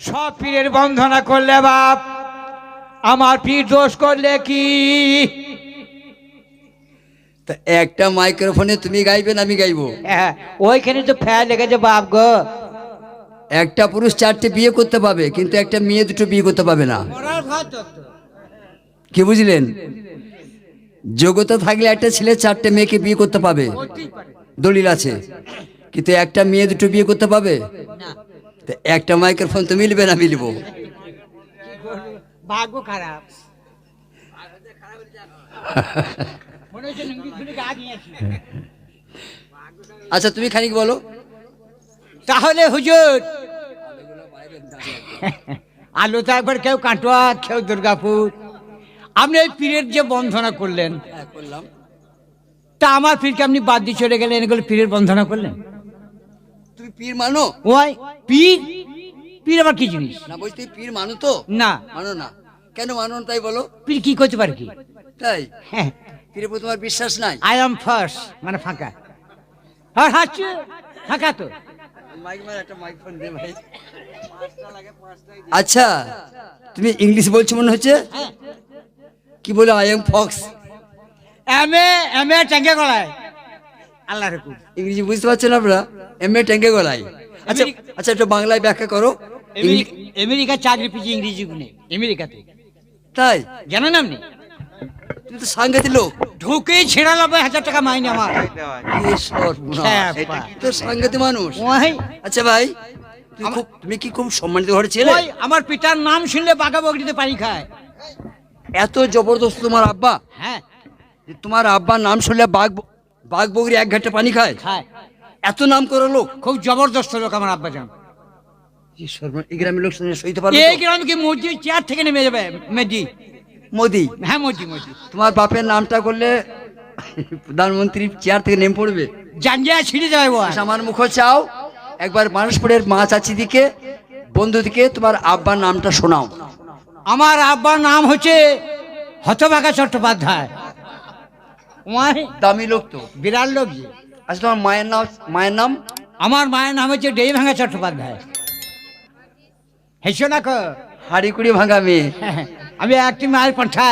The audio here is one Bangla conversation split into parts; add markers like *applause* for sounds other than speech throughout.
সব পীরের বন্ধনা করলে বাপ আমার পীর দোষ করলে কি? তা একটা মাইক্রোফোনে তুমি গাইবে না আমি গাইবো? হ্যাঁ, ওইখানে তো ফ্যান লেগেছে বাপ গো। একটা পুরুষ চারটে বিয়ে করতে পাবে কিন্তু একটা মেয়ে দুটো বিয়ে করতে পাবে না। কি বুঝলেন? যোগ্যতা থাকলে একটা ছেলে চারটে মেয়েকে বিয়ে করতে পাবে। দলিল আছে। কিন্তু একটা মেয়ে দুটো বিয়ে করতে পাবে? তা একটা মাইক্রোফোন তো মিলবে না মিলবো। ভাগ্য খারাপ। আচ্ছা তুমি খানিক বলো। তাহলে হুজুর আলু তো একবার কেউ কাটোয়া কেউ দুর্গাপুর। আপনি এই পীরের যে বন্ধনা করলেন হ্যাঁ করলাম। তা আমার পীরকে আপনি বাদ দিয়ে চলে গেলেন এগুলো পীরের বন্ধনা করলেন? তুমি পীর মানো? ওই পীর? পীর আবার কি জিনিস? না বলছি তুমি পীর মানো তো? না। মানো না। কেন মানো না তাই বলো? পীর কি করতে পারে কি? তাই? হ্যাঁ। পীরের প্রতি তোমার বিশ্বাস নাই? আই এম ফার্স্ট মানে ফাঁকা। আর হাসছে ফাঁকা তো। আচ্ছা তুমি ইংলিশ বলছো মনে হচ্ছে? কি বলে I am fox M A M A ট্যাঙ্কে গলায়। আল্লাহ রেকুম ইংরেজি বুঝতে পারছেন আপনারা? এম এ ট্যাঙ্কে গলায়। আচ্ছা আচ্ছা একটু বাংলায় ব্যাখ্যা করো। আমেরিকা চাকরি পেয়েছি ইংরেজি গুনে আমেরিকাতে। তাই? জানেন আপনি তুমি তো সাংঘাতিক লোক। ঢুকেই ছেড়া নব্বই হাজার টাকা মাইনে আমার। খ্যাপা। তো সাংঘাতিক মানুষ। আচ্ছা ভাই তুমি কি খুব সম্মানিত ঘরে ছেলে? আমার পিতার নাম শুনলে বাঘা বগড়িতে পানি খায়। এত জবরদস্ত তোমার আব্বা? হ্যাঁ। তোমার আব্বার নাম শুনলে বাঘ বাঘ বগরি এক ঘাটে পানি খায়? খায়। এত নাম করে লোক খুব জবরদস্ত লোক আমার আব্বা জান এই গ্রামের লোক শুনে সইতে পারবে এই গ্রামে কি মসজিদ চেয়ার থেকে নেমে যাবে মেদি? মোদি? হ্যাঁ তোমার বাপের নামটা করলে প্রধানমন্ত্রী চেয়ার থেকে নেমে পড়বে। ছিঁড়ে যাবে ও আমার মুখ চাও একবার মানুষপুরের মা দিকে বন্ধু দিকে তোমার আব্বার নামটা শোনাও। আমার আব্বার নাম হচ্ছে হতভাগা চট্টোপাধ্যায়। দামি লোক তো। বিরাট লোক যে। আচ্ছা তোমার মায়ের নাম মায়ের নাম? আমার মায়ের নাম হচ্ছে ডেই ভাঙা চট্টোপাধ্যায়। হেসো না কো। হাড়ি কুড়ি ভাঙা মেয়ে। *laughs* আমি একটি মায়ের পাঠা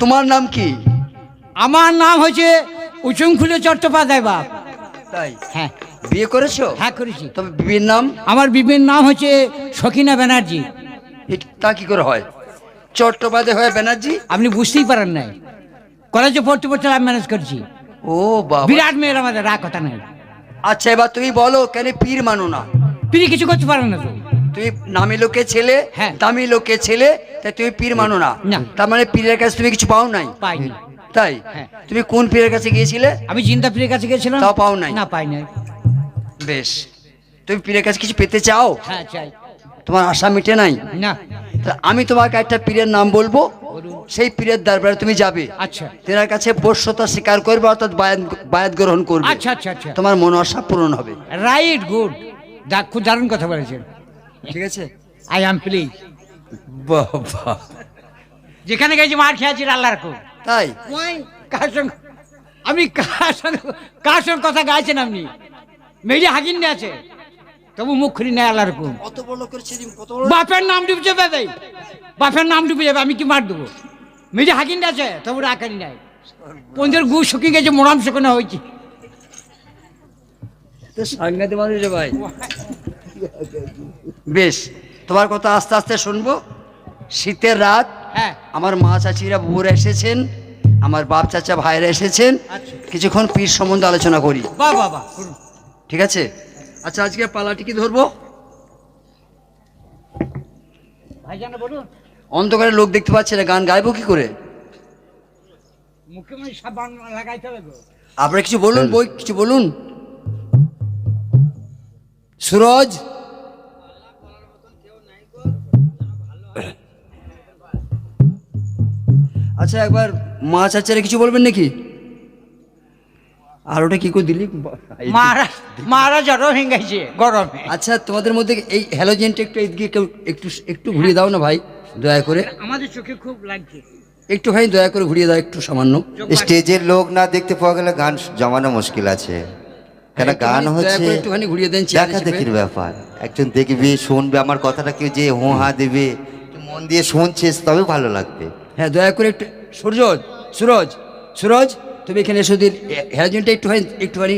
তোমার নাম কি? আমার নাম হচ্ছে উচুংখুলে চট্টোপাধ্যায় বাপ। তাই? হ্যাঁ। বিয়ে করেছ? হ্যাঁ করেছি। তবে বিয়ের নাম? আমার বিবির নাম হচ্ছে সখিনা ব্যানার্জি। তা কি করে হয়? চট্টোপাধ্যায় হয় ব্যানার্জি? আপনি বুঝতেই পারেন নাই। কলেজে পড়তে পড়তে আমি ম্যানেজ করছি। ও বাবা। বিরাট মেয়ের আমাদের রা কথা নাই। আচ্ছা এবার তুমি বলো কেন পীর মানো না? তিনি কিছু করতে পারেন না তো। তুমি নামি লোকে ছেলে হ্যাঁ। দামি লোকে ছেলে তাই তুমি পীর মানো না। তার মানে পীরের কাছে তুমি কিছু পাও নাই? পাইনি তাই? হ্যাঁ। তুমি কোন পীরের কাছে গিয়েছিলে? আমি জিন্দা পীরের কাছে গেছিলাম তাও পাও নাই? না পাই নাই। বেশ। তুমি পীরের কাছে কিছু পেতে চাও? হ্যাঁ চাই। তোমার আশা মিটে নাই? না। আমি তোমাকে একটা পীরের নাম বলব। সেই পীরের দরবারে তুমি যাবে। আচ্ছা। তেনার কাছে বস্যতা স্বীকার করবে অর্থাৎ বায়াত বায়াত গ্রহণ করবে। আচ্ছা আচ্ছা আচ্ছা। তোমার মন আশা পূরণ হবে। Right good. খুব দারুণ কথা বলেছেন। ঠিক আছে? I am please. বাবা। যেখানে গেছি মার খেয়েছি আল্লাহর খুব তাই? ওই কার সঙ্গে? আমি কার সঙ্গে কার সঙ্গে কথা গাইছেন আপনি? মেয়ে হাকিন আছে। তবু মুখ খুলি নেয় আল্লাহর খুব কত বড় করেছে কত বড় বাপের নাম ডুবে যাবে। বাপের নাম ডুবে যাবে আমি কি মার দেবো? মেয়ে হাকিন আছে তবু রাখানি নাই। পঞ্চের গু শুকিয়ে গেছে মোরাম শুকনো হয়েছে। সাংঘাতিক মানুষ ভাই। বেশ তোমার কথা আস্তে আস্তে শুনব। শীতের রাত হ্যাঁ। আমার মা চাচিরা বুড়া এসেছেন আমার বাপ চাচা ভাইরা এসেছেন আচ্ছা। কিছুক্ষণ পীর সম্বন্ধে আলোচনা করি। বাহ ঠিক আছে? আচ্ছা আজকে পালাটি কি ধরবো? ভাইজান বলুন। অন্ধকারে লোক দেখতে পাচ্ছে না গান গাইবো কি করে। আপনারা কিছু বলুন বই কিছু বলুন? সুরজ? আচ্ছা একবার মা চাচারা কিছু বলবেন নাকি? আর ওটা কি করে দিলি? মারা মারা জ্বর হয়ে গেছে গরমে। আচ্ছা তোমাদের মধ্যে এই হ্যালোজেনটা একটু একটু একটু ঘুরিয়ে দাও না ভাই। দয়া করে। আমাদের চোখে খুব লাগছে। একটুখানি দয়া করে ঘুরিয়ে দাও একটু সামান্য। স্টেজের লোক না দেখতে পাওয়া গেলে গান জমানো মুশকিল আছে। কেন গান হচ্ছে একটুখানি ঘুরিয়ে দেন চেয়ারে দেখা দেখির ব্যাপার। একজন দেখবে শুনবে আমার কথাটা কেউ যে হো হা দেবে মন দিয়ে শুনছিস তবে ভালো লাগবে। হ্যাঁ দয়া করে একটু সূর্য সুরজ সুরজ তুমি এখানে এসো দিন। হ্যাজনটা একটুখানি একটুখানি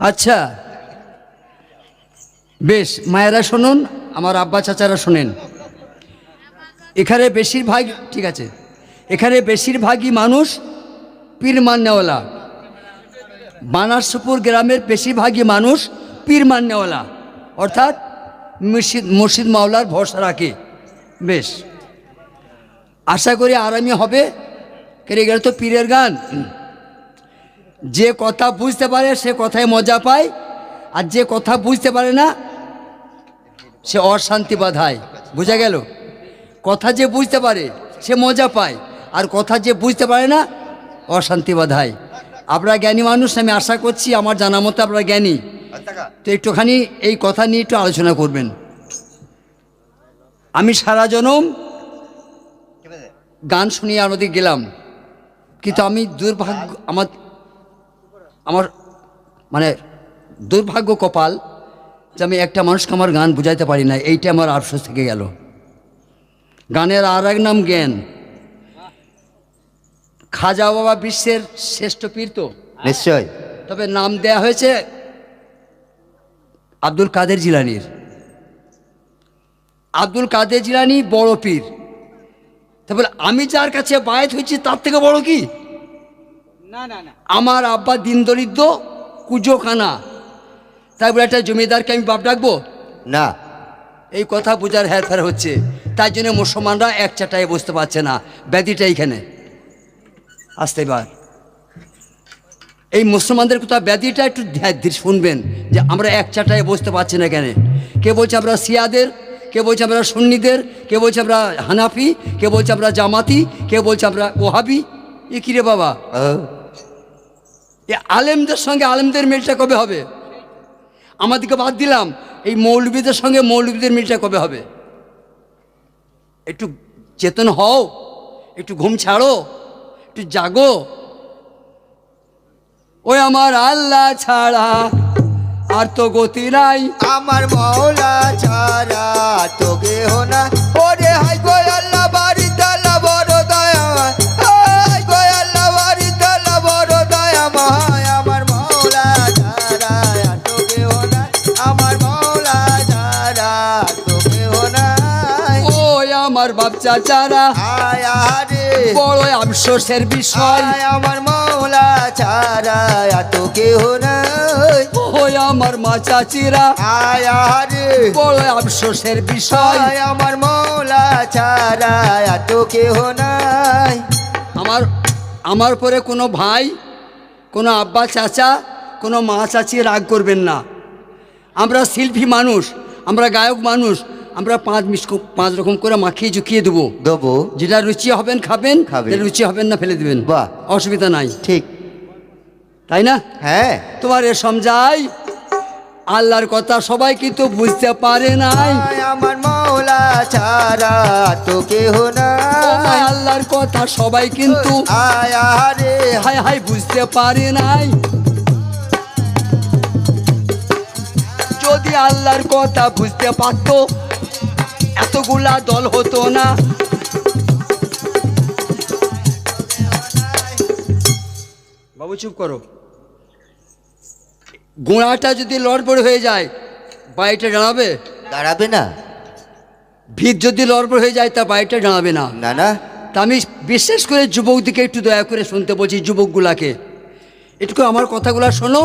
আচ্ছা। বেশ, মায়েরা শুনুন, আমার আব্বা চাচারা শোনেন। এখানে বেশিরভাগ, ঠিক আছে, এখানে বেশিরভাগই মানুষ পীর মান্যওয়ালা। বানারসপুর গ্রামের বেশিরভাগই মানুষ পীর মান্যওয়ালা, অর্থাৎ মসজিদ মসজিদ মাওলার ভরসা রাখে। বেশ, আশা করি আরামই হবে, কেন এগুলো তো পীরের গান? যে কথা বুঝতে পারে, সে কথায় মজা পায়। আর যে কথা বুঝতে পারে না, সে অশান্তি বাধায়। বুঝা গেল? কথা যে বুঝতে পারে, সে মজা পায়। আর কথা যে বুঝতে পারে না, অশান্তি বাধায়। আপনারা জ্ঞানী মানুষ, আমি আশা করছি আমার জানা মতো আপনারা জ্ঞানী। তো একটুখানি এই কথা নিয়ে একটু আলোচনা করবেন। আমি সারা জনম গান শুনিয়ে আমাদের গেলাম। কিন্তু আমি দুর্ভাগ্য আমার আমার মানে দুর্ভাগ্য কপাল যে আমি একটা মানুষকে আমার গান বুঝাইতে পারি না এইটা আমার আফসোস থেকে গেল। গানের আর এক নাম জ্ঞান। খাজা বাবা বিশ্বের শ্রেষ্ঠ পীর তো? নিশ্চয়। তবে নাম দেয়া হয়েছে আব্দুল কাদের জিলানির। আব্দুল কাদের জিলানি বড় পীর। তারপরে আমি যার কাছে বায়াত হয়েছি তার থেকে বড় কি? আমার আব্বা দিন দরিদ্র কুজো খানা তাই বলে একটা জমিদারকে আমি বাপ ডাকবো? না। এই কথা বোঝার হেরফের হচ্ছে। তাই জন্য মুসলমানরা এক চাটায় বসতে পারছে না। ব্যাধিটা এইখানে। আসতে এবার। এই মুসলমানদের কথা ব্যাধিটা একটু শুনবেন যে আমরা এক চাটায় বসতে পারছি না কেন কে বলছে আমরা সিয়াদের কে বলছে আমরা সুন্নিদের? কে বলছে আমরা হানাফি? কে বলছে আমরা জামাতি? কে বলছে আমরা ওহাবি? এ কিরে বাবা? ও, আলেমদের সঙ্গে আলেমদের মিলটা কবে হবে? আমাদেরকে বাদ দিলাম, এই মৌলবীদের সঙ্গে মৌলবীদের মিলটা কবে হবে? একটু চেতন হও, একটু ঘুম ছাড়ো, একটু জাগো। ওই আমার আল্লাহ ছাড়া আর তো গতি নাই। আমার মৌলা ছাড়া তোকে হোনা ওরে হাই গো আল্লাহ বাড়ি। আমার বাচ্চা চারা আয় আরে বড় আফসোসের বিষয়। আমার মৌলা ওই আমার মা চাচিরা। বড় আফসোসের বিষয়। আয় আমার মৌলা এত কেহ নাই। আমার আমার পরে কোনো ভাই কোনো আব্বা চাচা কোনো মা চাচি রাগ করবেন না। আমরা শিল্পী মানুষ আমরা গায়ক মানুষ আমরা পাঁচ মিস পাঁচ রকম করে মাখিয়ে ঝুঁকিয়ে দেবো। দেবো। যেটা রুচি হবেন খাবেন খাবেন। রুচি হবেন না ফেলে দেবেন। বাহ। অসুবিধা নাই। ঠিক। তাই না? হ্যাঁ। তোমার এ সমঝাই আল্লাহর কথা সবাই কিন্তু বুঝতে পারে নাই। আমার মৌলা ছাড়া তো কেহ নাই। আল্লাহর কথা সবাই কিন্তু আয় আরে হাই হাই বুঝতে পারে নাই। যদি আল্লাহর কথা বুঝতে পারত এতগুলা দল হতো না। বাবু চুপ করো। গোড়াটা যদি লড়বড় হয়ে যায় বাড়িটা জানাবে দাঁড়াবে না। ভিত যদি লড়বড় হয়ে যায় তা বাড়িটা জানাবে না। না না। তা আমি বিশেষ করে যুবকদিকে একটু দয়া করে শুনতে বলছি যুবকগুলাকে। একটু আমার কথাগুলো শোনো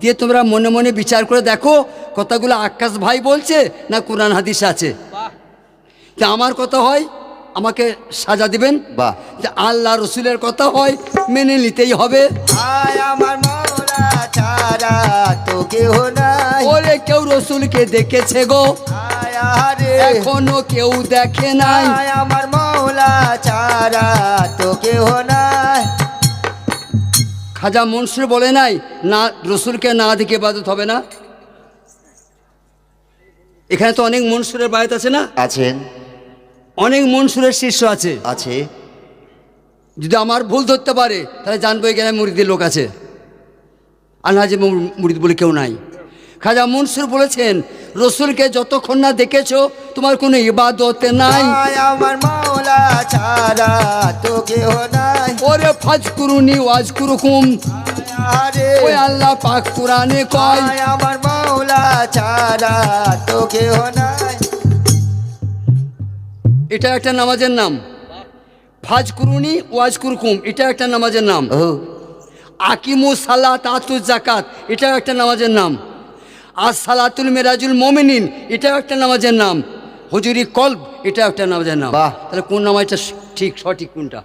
দিয়ে তোমরা মনে মনে বিচার করে দেখো কথাগুলো আকাশ ভাই বলছে না কোরআন হাদিস আছে। তা আমার কথা হয় আমাকে সাজা দিবেন। বাহ। যে আল্লাহ রসুলের কথা হয় মেনে নিতেই হবে। ওরে কেউ রসুলকে দেখেছে গো। এখনও কেউ দেখে নাই। আমার মৌলা ছাড়া তো কেহ নাই। খাজা মনসুর বলে নাই না রসুলকে না দেখে বাদত হবে না? এখানে তো অনেক মনসুরের বায়ত আছে না? আছেন। অনেক মনসুরের শিষ্য আছে। আছে। যদি আমার ভুল ধরতে পারে তাহলে জানব এখানে মুরিদের লোক আছে। আনহাজি মুরিদ বলে কেউ নাই। খাজা মনসুর বলেছেন রসুলকে যতক্ষণ না দেখেছ তোমার কোনো ইবাদত নাই। আমার মাওলা ছাড়া তো কেহ নাই। ওরে ফাজ কুরুনি ওয়াজ কুরুকুম আরে। ওই আল্লাহ পাক কোরআনে কয় আমার মাওলা ছাড়া তো কেহ নাই। এটা একটা নামাজের নাম। ফাজ কুরুনি ওয়াজ কুরকুম এটা একটা নামাজের নাম। আকিমু সালাত আতু জাকাত এটাও একটা নামাজের নাম। আর সালাতুল মেরাজুল মোমিনিন এটাও একটা নামাজের নাম। হজুরি কল্ব এটা একটা নামাজের নাম। তাহলে কোন নামাজটা ঠিক সঠিক কোনটা?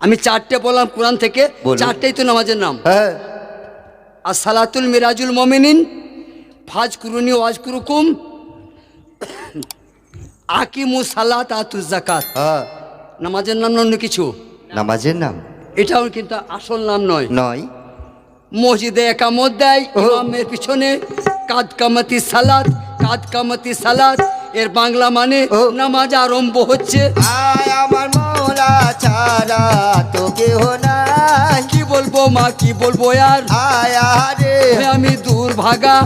আমি চারটে বললাম কোরআন থেকে চারটেই তো নামাজের নাম। হ্যাঁ। আর সালাতুল মিরাজুল মমিনিন ফাজ কুরুনি ওয়াজ কুরুকুম আকিমু সালাত আতু জাকাত হ্যাঁ। নামাজের নাম অন্য কিছু? নামাজের নাম? এটাও কিন্তু আসল নাম নয়। নয়। মসজিদে একামত দেয় ইমামের পিছনে কাদ কামাতি সালাত কাদ কামাতি সালাত। এর বাংলা মানে। নামাজ আরম্ভ হচ্ছে। আয় আমার মাওলা ছাড়া তো কেহ নাই। কি বলব মা কি বলব আর? আয় আরে আমি দূর ভাগা